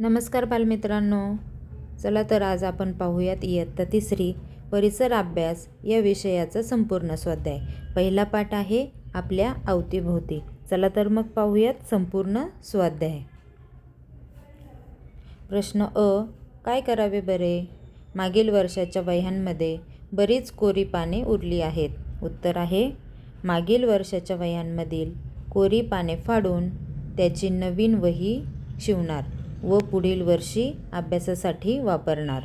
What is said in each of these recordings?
नमस्कार बालमित्रांनो चला तर आज आपण पाहूयात इयत्ता तिसरी परिसर अभ्यास या विषयाचा संपूर्ण स्वाध्याय. पहिला पाठ आहे आपल्या अवतीभोवती. चला तर मग पाहूयात संपूर्ण स्वाध्याय. प्रश्न अ काय करावे बरे? मागील वर्षाच्या वह्यांमध्ये बरीच कोरी पाने उरली आहेत. उत्तर आहे मागील वर्षाच्या वह्यांमधील कोरी पाने फाडून त्याची नवीन वही शिवणार. व पुढील वर्षी अभ्यासासाठी वापरणार.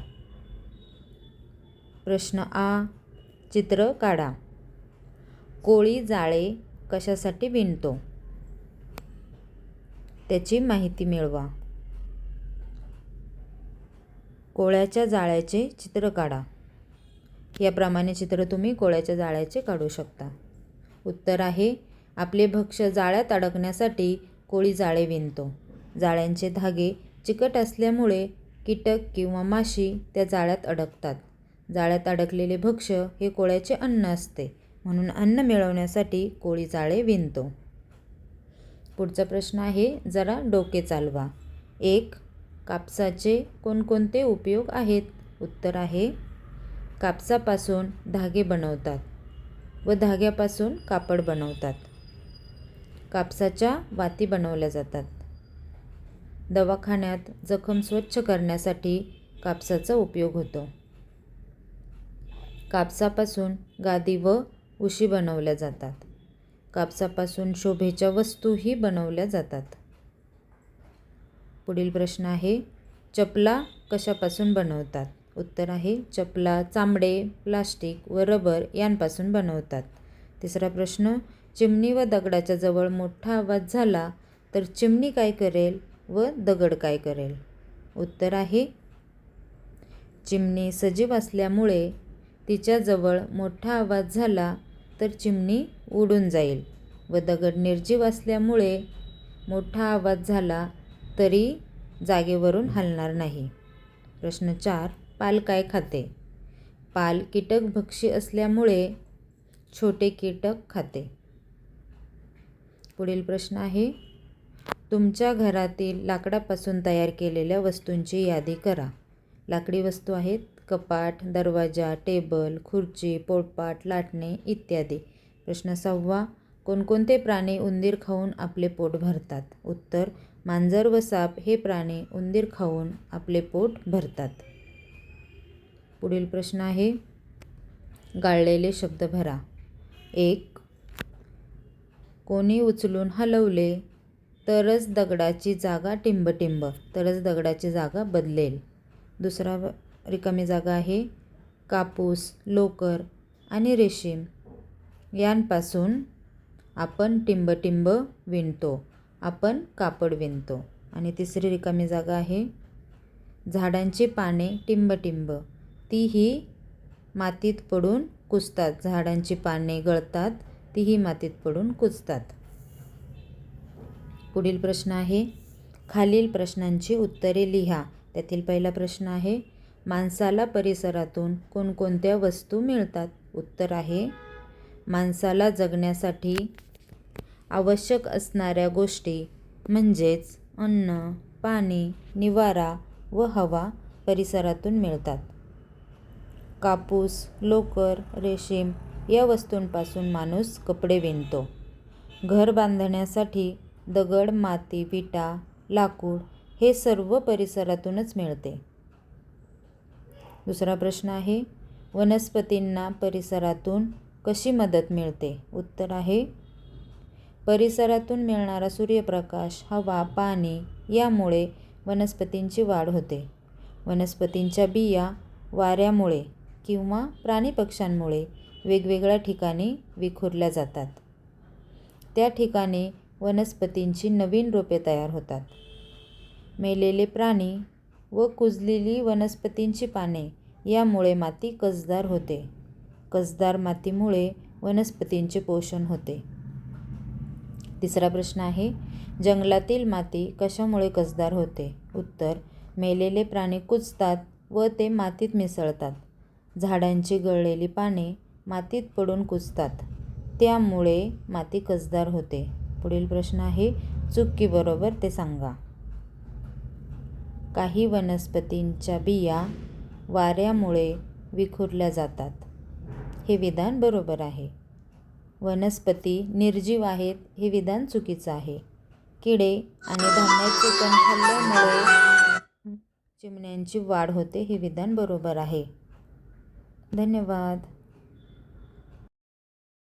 प्रश्न आ. चित्र काढा. कोळी जाळे कशासाठी विणतो? त्याची माहिती मिळवा. कोळ्याच्या जाळ्याचे चित्र काढा. याप्रमाणे चित्र तुम्ही कोळ्याच्या जाळ्याचे काढू शकता. उत्तर आहे आपले भक्ष्य जाळ्यात अडकण्यासाठी कोळी जाळे विणतो. जाळ्यांचे धागे चिकट असल्यामुळे कीटक किंवा माशी त्या जाळ्यात अडकतात. जाळ्यात अडकलेले भक्ष्य हे कोळ्याचे अन्न असते म्हणून अन्न मिळवण्यासाठी कोळी जाळे विणतो. पुढचा प्रश्न आहे जरा डोके चालवा. एक कापसाचे कोणकोणते उपयोग आहेत? उत्तर आहे कापसापासून धागे बनवतात व धाग्यापासून कापड बनवतात. कापसाच्या वाती बनवल्या जातात. दवाखान्यात जखम स्वच्छ करण्यासाठी कापसाचा उपयोग होतो. कापसापासून गादी व उशी बनवल्या जातात. कापसापासून शोभेच्या वस्तूही बनवल्या जातात. पुढील प्रश्न आहे चपला कशापासून बनवतात? उत्तर आहे चपला चामडे प्लास्टिक व रबर यांपासून बनवतात. तिसरा प्रश्न चिमणी व दगडाच्या जवळ मोठा आवाज झाला तर चिमणी काय करेल? व दगड काय करेल? उत्तर आहे चिमणी सजीव असल्यामुळे तिच्याजवळ मोठा आवाज झाला तर चिमणी उडून जाईल व दगड निर्जीव असल्यामुळे मोठा आवाज झाला तरी जागेवरून हलणार नाही. प्रश्न चार पाल काय खाते? पाल कीटकभक्षी असल्यामुळे छोटे कीटक खाते. पुढील प्रश्न आहे तुमच्या घरातील लाकडापासून तयार केलेल्या वस्तूंची यादी करा. लाकडी वस्तू आहेत कपाट दरवाजा टेबल खुर्ची पोटपाट लाटणे इत्यादी. प्रश्न सहावा कोणकोणते प्राणी उंदीर खाऊन आपले पोट भरतात? उत्तर मांजर व साप हे प्राणी उंदीर खाऊन आपले पोट भरतात. पुढील प्रश्न आहे गाळलेले शब्द भरा. एक कोणी उचलून हलवले तरच दगडाची जागा टिंबटिंब तरच दगडाची जागा बदलेल. दुसरा रिकामी जागा आहे कापूस लोकर आणि रेशीम. यांपासून आपण टिंबटिंब विणतो आपण कापड विणतो. आणि तिसरी रिकामी जागा आहे झाडांची पाने टिंबटिंब. तीही मातीत पडून कुजतात. झाडांची पाने गळतात तीही मातीत पडून कुजतात. पुढील प्रश्न आहे. खालील प्रश्नांची उत्तरे लिहा. त्यातील पहिला प्रश्न आहे माणसाला परिसरातून कोणकोणत्या वस्तू मिळतात? उत्तर आहे माणसाला जगण्यासाठी आवश्यक असणाऱ्या गोष्टी म्हणजेच अन्न पाणी निवारा व हवा परिसरातून मिळतात. कापूस लोकर रेशीम या वस्तूंपासून माणूस कपडे विणतो. घर बांधण्यासाठी दगड माती विटा लाकूड हे सर्व परिसरातूनच मिळते. दुसरा प्रश्न आहे वनस्पतींना परिसरातून कशी मदत मिळते? उत्तर आहे परिसरातून मिळणारा सूर्यप्रकाश हवा पाणी यामुळे वनस्पतींची वाढ होते. वनस्पतींच्या बिया वाऱ्यामुळे किंवा प्राणी पक्ष्यांमुळे वेगवेगळ्या ठिकाणी विखुरल्या जातात. त्या ठिकाणी वनस्पतींची नवीन रोपे तयार होतात. मेलेले प्राणी व कुजलेली वनस्पतींची पाने यामुळे माती कसदार होते. कसदार मातीमुळे वनस्पतींचे पोषण होते. तिसरा प्रश्न आहे जंगलातील माती कशामुळे कसदार होते? उत्तर मेलेले प्राणी कुजतात व ते मातीत मिसळतात. झाडांची गळलेली पाने मातीत पडून कुजतात. त्यामुळे माती कसदार होते. पुढील प्रश्न आहे चुकी बरोबर ते सांगा. काही वनस्पतींच्या बिया वाऱ्यामुळे विखुरल्या जातात. हे विधान बरोबर आहे. वनस्पती निर्जीव आहेत हे विधान चुकीचं आहे. किडे आणि धान्याचे कण खाल्ल्यामुळे चिमण्यांची वाढ होते हे विधान बरोबर आहे. धन्यवाद.